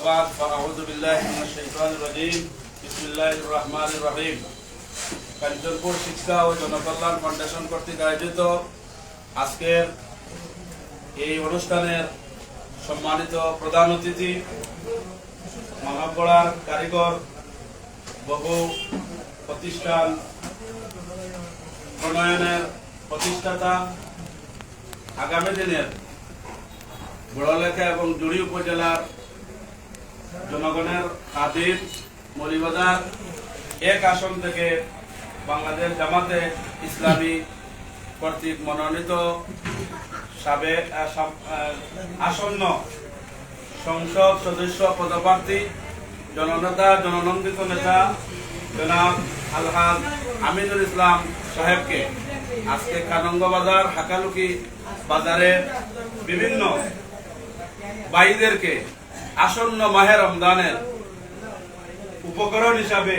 بعد فأعوذ بالله من الشيطان الرجيم بسم الله الرحمن الرحيم কাঞ্চনপুর শিক্ষা ও জনকল্যাণ ফাউন্ডেশন কর্তৃক আয়োজিত আজকের এই অনুষ্ঠানের সম্মানিত প্রধান অতিথি মহাপড়ার কারিগর বহু প্রতিষ্ঠান প্রণয়নের প্রতিষ্ঠাতা আগামী দিনের বড়লেখা এবং জুড়ি উপজেলার জনগণের খাদির মলিবাজার এক আসন থেকে বাংলাদেশ জামাতে ইসলামী কর্তৃক মনোনীত সাবেক আসন্ন সংসদ সদস্য পদপ্রার্থী, জননেতা, জননন্দিত নেতা জনাব আলহাজ আমিনুল ইসলাম সাহেবকে আজকে কানঙ্গ বাজার, হাকালুকি বাজারে বিভিন্ন ভাইদেরকে আসন্ন মাহে রমজানের উপকরণ হিসাবে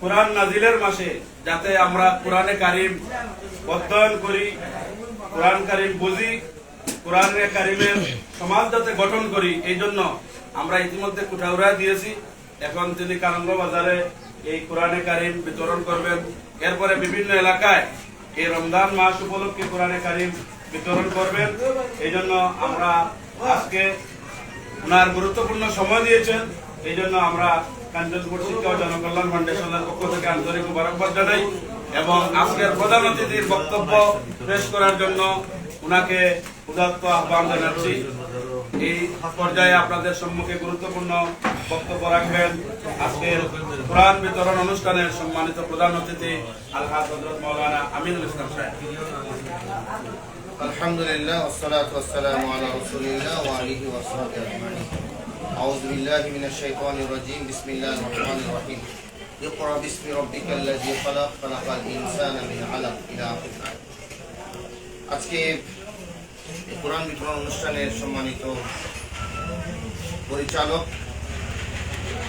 কোরআন নাজিলের মাসে যাতে আমরা কোরআনে কারিম অধ্যয়ন করি, কোরআন কারিম বুঝি, কোরআনে কারিমের সমাজ যাতে গঠন করি, এই জন্য আমরা ইতিমধ্যে কুঠাউরা দিয়েছি। এখন তিনি কারঙ্গ বাজারে এই কোরআনে কারিম বিতরণ করবেন। এরপরে বিভিন্ন এলাকায় এই রমজান মাস উপলক্ষে কোরআনে কারিম বিতরণ করবেন। এই জন্য আমরা আজকে ওনার গুরুত্বপূর্ণ সময় দিয়েছেন। এই জন্য আমরা কাঞ্চনপুর শিক্ষা ও জনকল্যাণ ফাউন্ডেশনের পক্ষ থেকে আন্তরিক মুবারকবাদ জানাই এবং আজকের প্রধান অতিথির বক্তব্য পেশ করার জন্য ওনাকে উদাত্ত আহ্বান জানাচ্ছি। এই পর্যায়ে আপনাদের সম্মুখে গুরুত্বপূর্ণ বক্তব্য রাখবেন আজকের কোরআন বিতরণ অনুষ্ঠানের সম্মানিত প্রধান অতিথি আলহাজ হজরত মৌলানা আমিনুল ইসলাম সাহেব الحمد لله والصلاة والسلام على رسول الله وآله وصحبه أجمعين أعوذ بالله من الشيطان الرجيم بسم الله الرحمن الرحيم اقرأ باسم ربك الذي خلق خلق الإنسان من علق إلى آخر الآية আজকে এই কোরআন বিতরণ অনুষ্ঠানের সম্মানিত পরিচালক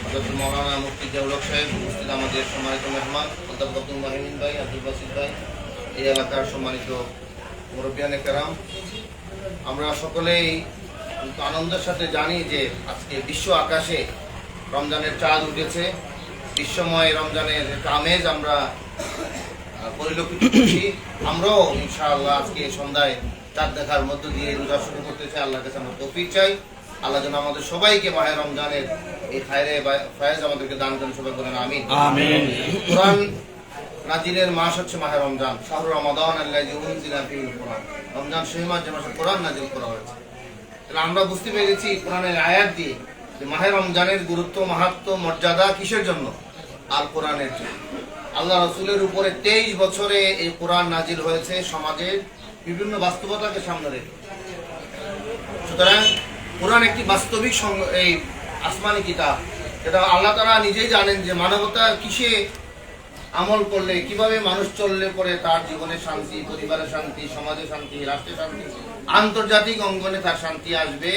হজরত মৌলানা মুফতি দেউলক সাহেব, উপস্থিত আমাদের সম্মানিত মেহমান, অধ্যাপক আব্দুল ভাই, আব্দুল বাসিদ ভাই, এই এলাকার সম্মানিত মুরব্বিয়ানে কেরাম। আমরা সকলেই আনন্দের সাথে জানি যে আজকে বিশ্ব আকাশে রমজানের চাঁদ উঠেছে। বিশ্বময় রমজানের একটা আমরা পরিলক্ষিত করছি। আমরাও ইনশাআল্লাহ আজকে সন্ধ্যায় চাঁদ দেখার মধ্য দিয়ে রোজা শুরু করতে চাই। আল্লাহর কাছে আমরা তৌফিক চাই। আল্লাহ যেন আমাদের সবাইকে মাহে রমজানের এই খায়রে ফায়েজ আমাদেরকে দান করেন সবাই বলেন আমিন। আমিন। কোরআন নাজিলের মাস হচ্ছে মাহে রমজান শাহরু রমাদান আল্লাহি উনজিলা ফিহিল কোরআন। রমজান সেই মাস যে মাসে কোরআন নাজিল করা হয়েছে। তাহলে আমরা বুঝতে পেরেছি কোরআনের আয়াত দিয়ে যে মাহে রমজানের গুরুত্ব মাহাত্ম মর্যাদা কিসের জন্য? আর কোরআনের জন্য। আল্লাহ রসুলের উপরে তেইশ বছরে এই কোরআন নাজিল হয়েছে সমাজের বিভিন্ন বাস্তবতাকে সামনে রেখে। সুতরাং কোরআন একটি বাস্তবিক এই আসমানি কিতাব। যেটা আল্লাহ তারা নিজেই জানেন যে মানবতা কিসে আমল করলে, কীভাবে মানুষ চললে পরে তার জীবনে শান্তি পরিবারের শান্তি, সমাজে শান্তি, রাষ্ট্রে শান্তি, আন্তর্জাতিক অঙ্গনে তার শান্তি আসবে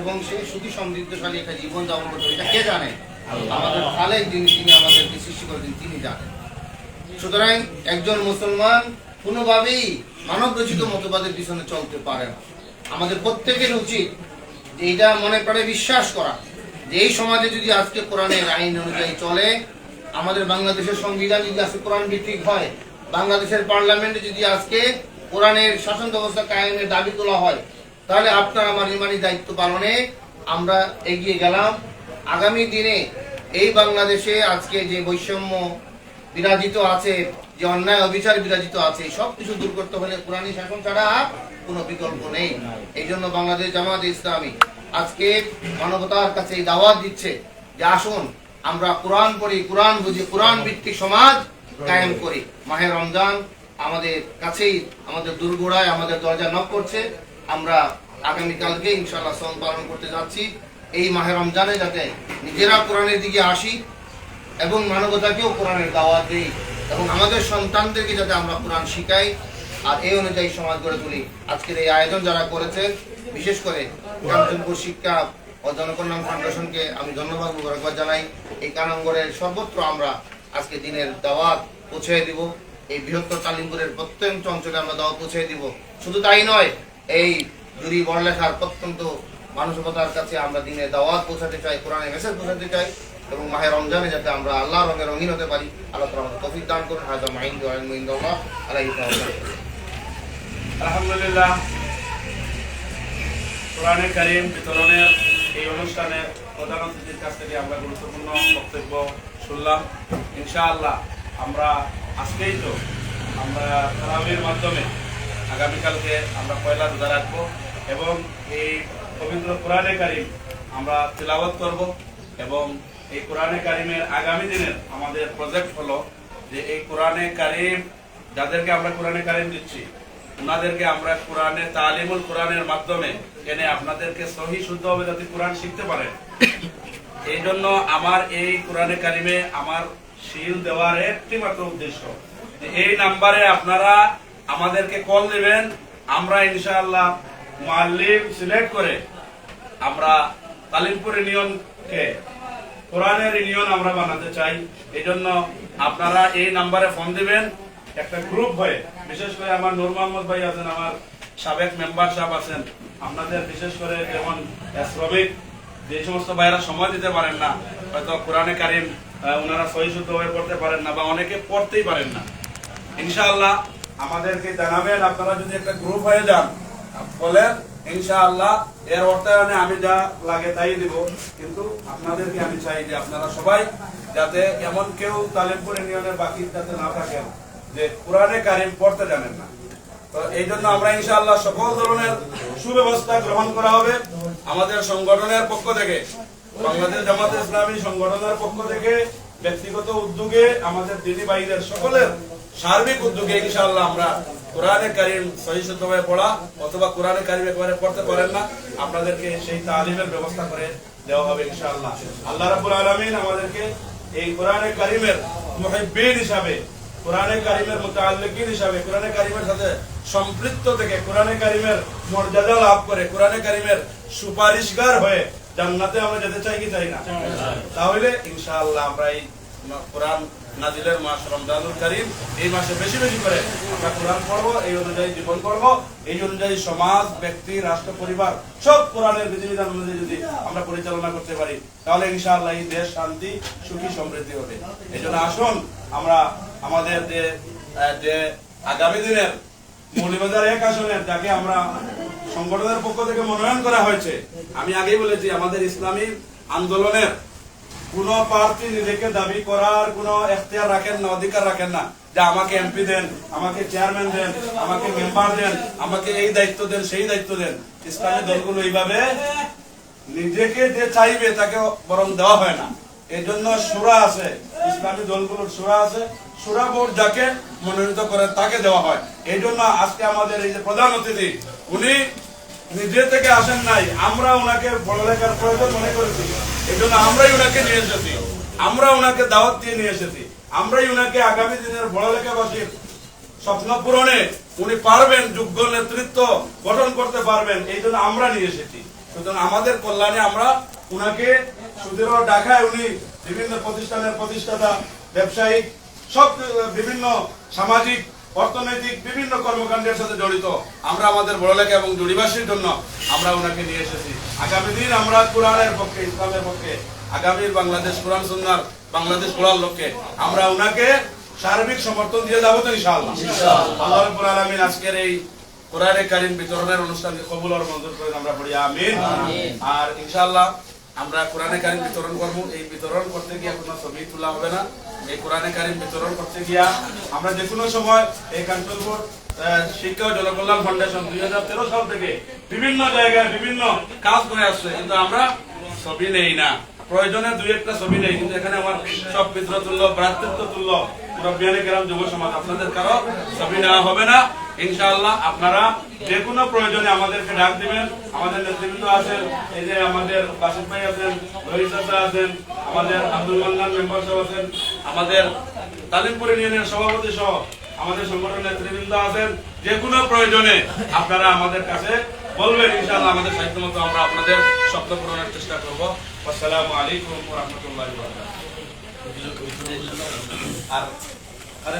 এবং সে সুখী, সমৃদ্ধশালী একটা জীবন যাপন করবে এটা কে জানে? আমাদের খালেক যিনি, তিনি আমাদেরকে সৃষ্টি করেছেন, তিনি জানেন। সুতরাং একজন মুসলমান কোনোভাবেই মানব রচিত মতবাদের পিছনে চলতে পারে না। আমাদের প্রত্যেকের উচিত এটা মনে প্রাণে বিশ্বাস করা। যে এই সমাজে যদি আজকে কোরআনের আইন অনুযায়ী চলে, আমাদের বাংলাদেশের সংবিধান যদি আজকে কোরআন ভিত্তিক হয়, বাংলাদেশের পার্লামেন্টে যদি আজকে কোরআনের শাসন ব্যবস্থা কায়েমের দাবি তোলা হয়, তাহলে আপনার আমার ইমানি দায়িত্ব পালনে আমরা এগিয়ে গেলাম। আগামী দিনে এই বাংলাদেশে আজকে যে বৈষম্য বিরাজিত আছে, যে অন্যায় অবিচার বিরাজিত আছে সব কিছু দূর করতে হলে কোরআনী শাসন ছাড়া কোনো বিকল্প নেই। এই জন্য বাংলাদেশ জামাত ইসলামী আজকে মানবতার কাছে এই দাওয়াত দিচ্ছে যে আসুন, আমরা কোরআন পড়ি, কোরআন বুঝি, কোরআন ভিত্তিক সমাজ কায়েম করি। মাহে রমজান আমাদের কাছেই, আমাদের দুর্গোড়ায়, আমাদের দরজা নক করছে। আমরা আগামীকালকে ইনশাল্লাহ সম পালন করতে যাচ্ছি। এই মাহে রমজানে যাতে নিজেরা কোরআনের দিকে আসি এবং মানবতাকেও কোরআনের দাওয়াত দিই এবং আমাদের সন্তানদেরকে যাতে আমরা কোরআন শিখাই। আর এই অনুযায়ী সমাজ গড়ে তুলি। আজকের এই আয়োজন যারা করেছেন, বিশেষ করে কাঞ্চনপুর শিক্ষা ও জনকল্যাণ ফাউন্ডেশনকে আমি ধন্যবাদ মুবারকবাদ জানাই। এই কানাঙ্গরের সর্বত্র আমরা আজকে দিনের দাওয়াত পৌঁছে দিব। এই বৃহত্তর কালিমপুরের প্রত্যন্ত অঞ্চলে আমরা দাওয়াত পৌঁছে দিব। শুধু তাই নয়, এই জুরি বড়লেখার প্রত্যন্ত মানসিকতার কাছে আমরা দিনে দাওয়াত পৌঁছাতে চাই, কোরআনের মেসেজ পৌঁছাতে চাই। এবং মাহের রমজানে যাতে আমরা আল্লাহ রঙে রঙিন হতে পারি, আল্লাহ তালা আমাদের তফিক দান করুন। হাজা মাইন্দ আলমিন্দ আলহামদুলিল্লাহ কারিম বিতরণের এই অনুষ্ঠানে প্রধান অতিথির কাছ থেকে আমরা গুরুত্বপূর্ণ বক্তব্য শুনলাম। ইনশাআল্লাহ, আমরা আজকেই তো আমরা তারাবির মাধ্যমে আগামীকালকে আমরা পয়লা রোজা রাখব এবং এই পবিত্র কোরআনে কারিম আমরা তিলাওয়াত করব এবং এই কোরআনে কারিমের আগামী দিনের আমাদের প্রজেক্ট হলো যে এই কোরআনে কারিম যাদেরকে আমরা কোরআনে কারিম দিচ্ছি ওনাদেরকে আমরা কোরআনে তালিমুল কোরআনের মাধ্যমে এনে আপনাদেরকে সহি, শুদ্ধভাবে যাতে কোরআন শিখতে পারেন। এই জন্য আমার এই কোরআনে কারিমে আমার শিল দেওয়ার একটি মাত্র উদ্দেশ্য এই নাম্বারে আপনারা আমাদেরকে কল দিবেন, আমরা ইনশাআল্লাহ মাল্লিম সিলেক্ট করে আমরা তালিমপুর ইউনিয়নকে কোরআনের ইউনিয়ন আমরা বানাতে চাই। এই জন্য আপনারা এই নাম্বারে ফোন দিবেন। একটা গ্রুপ হয়ে, বিশেষ করে আমার নূর মোহাম্মদ ভাই আছেন, আমার সাবেক মেম্বার সাহেব আছেন, আপনাদের বিশেষ করে যেমন শ্রমিক যে সমস্ত ভাইয়েরা সময় দিতে পারেন না, হয়তো কোরআনে কারিম ওনারা সহি হয়ে পড়তে পারেন না বা অনেকে পড়তেই পারেন না। ইনশাআল্লাহ আমাদেরকে জানাবেন, আপনারা যদি একটা গ্রুপ হয়ে যান, বলেন ইনশাআল্লাহ, এর অর্থায়নে আমি যা লাগে তাই দিব। কিন্তু আপনাদেরকে আমি চাই যে আপনারা সবাই যাতে এমন কেউ তালিমপুর ইউনিয়নের বাকি যাতে না থাকেন, যে কোরআনে কারিম পড়তে জানেন না। তো এই জন্য আমরা ইনশাআল্লাহ সকল ধরনের সুব্যবস্থা গ্রহণ করা হবে। আমাদের সংগঠনের পক্ষ থেকে, বাংলাদেশ জামাত ইসলামী সংগঠনের পক্ষ থেকে ব্যক্তিগত উদ্যোগে, আমাদের দিদি ভাইদের সকলের সার্বিক উদ্যোগে ইনশাআল্লাহ আমরা কোরআনে কারিম সহিষ্ণুভাবে পড়া অথবা কোরআনে কারিম একেবারে পড়তে পারেন না, আপনাদেরকে সেই তালিমের ব্যবস্থা করে দেওয়া হবে ইনশাআল্লাহ। আল্লাহ রাব্বুল আলামিন আমাদেরকে এই কোরআনে কারিমের মুহিব্বিন হিসাবে, কোরআনে কারিমের মুতাআল্লিকিন হিসাবে, কোরআনে কারিমের সাথে সম্পৃক্ত থেকে কোরআনে কারিমের মর্যাদা লাভ করে, কোরআনে কারিমের সুপারিশগার হয়ে জান্নাতে আমরা যেতে চাই কি চাই না? তাহলে ইনশাআল্লাহ আমরা এই কোরআন নাজিলের মাস রমজানুল করিম এই মাসে বেশি বেশি করে আমরা কোরআন পড়ব এই অনুযায়ী জীবন করব এই অনুযায়ী সমাজ ব্যক্তি রাষ্ট্র পরিবার সব কোরআনের বিধিবিধান অনুযায়ী যদি আমরা পরিচালনা করতে পারি তাহলে ইনশাআল্লাহ এই দেশ শান্তি সুখী সমৃদ্ধি হবে। এই জন্য আসুন আমরা আমাদের যে যে আগামী দিনের মৌলিবাজার এক আসনের যাকে আমরা সংগঠনের পক্ষ থেকে মনোনয়ন করা হয়েছে। আমি আগেই বলেছি, আমাদের ইসলামী আন্দোলনের কোন প্রার্থী নিজেকে দাবি করার কোন এখতিয়ার রাখেন না, অধিকার রাখেন না। যে আমাকে এমপি দেন, আমাকে চেয়ারম্যান দেন, আমাকে মেম্বার দেন, আমাকে এই দায়িত্ব দেন, সেই দায়িত্ব দেন, ইসলামী দলগুলো এইভাবে নিজেকে যে চাইবে তাকে বরং দেওয়া হয় না। এই জন্য সুরা আছে, ইসলামী দলগুলোর সুরা আছে। সুরা বোর্ড যাকে মনোনীত করে তাকে দেওয়া হয়। এই জন্য আজকে আমাদের এই যে প্রধান অতিথি, উনি নিজে থেকে আসেন নাই, আমরা ওনাকে পড়ালেখার প্রয়োজন মনে করেছি। এই জন্য আমরাই ওনাকে নিয়ে এসেছি। আমরা ওনাকে দাওয়াত দিয়ে নিয়ে এসেছি। আমরাই ওনাকে আগামী দিনের পড়ালেখাবাসীর স্বপ্ন পূরণে উনি পারবেন, যোগ্য নেতৃত্ব গঠন করতে পারবেন, এই জন্য আমরা নিয়ে এসেছি। সুতরাং আমাদের কল্যাণে আমরা উনাকে সুদৃঢ় ডাকায় উনি বিভিন্ন প্রতিষ্ঠানের প্রতিষ্ঠাতা ব্যবসায়িক সব বিভিন্ন সামাজিক অর্থনৈতিক বিভিন্ন কর্মকাণ্ডের সাথে জড়িত। আমরা আমাদের বড়লেখা এবং জড়িবাসীর জন্য আমরা ওনাকে নিয়ে এসেছি। আগামী দিন আমরা কোরআনের পক্ষে ইসলামের পক্ষে আগামীর বাংলাদেশ কোরআন সুন্নার বাংলাদেশ কোরআন লক্ষ্যে আমরা ওনাকে সার্বিক সমর্থন দিয়ে যাব তো ইনশাআল্লাহ। আল্লাহ রাব্বুল আলামিন আজকের এই কোরআনে কারিম বিতরণের অনুষ্ঠানকে কবুল আর মঞ্জুর করে আমরা পড়ি আমিন। আর ইনশাআল্লাহ আমরা কোরআনে কারিম বিতরণ করব। এই বিতরণ করতে গিয়ে কোনো ছবি তোলা হবে না। এই কোরআনে কারিম বিতরণ করতে গিয়া আমরা যে কোনো সময় এই কাঞ্চনপুর শিক্ষা ও জনকল্যাণ ফাউন্ডেশন দুই হাজার তেরো সাল থেকে বিভিন্ন জায়গায় বিভিন্ন কাজ করে আসছে, কিন্তু আমরা ছবি নেই না। প্রয়োজনে দুই একটা ছবি নেই, কিন্তু এখানে আমার সব মিত্র তুল্য ভ্রাতৃত্ব তুল্য মুরব্বিয়ানে গ্রাম যুব সমাজ, আপনাদের কারও ছবি নেওয়া হবে না। ইনশাআল্লাহ আপনারা যে কোনো প্রয়োজনে আমাদেরকে ডাক দিবেন। আমাদের নেতৃবৃন্দ আছেন, এই যে আমাদের বাসিক ভাই আছেন রহিত আছেন, আমাদের আব্দুল মান্নান মেম্বার সাহেব আছেন, আমাদের তালিমপুর ইউনিয়নের সভাপতি সহ আমাদের সংগঠনের নেতৃবৃন্দ আছেন। যে কোনো প্রয়োজনে আপনারা আমাদের কাছে বলবেন, ইনশাআল্লাহ আমাদের সাহিত্য মতো আমরা আপনাদের স্বপ্ন পূরণের চেষ্টা করব। আসসালামু আলাইকুম রাহমাতুল্লাহি আরে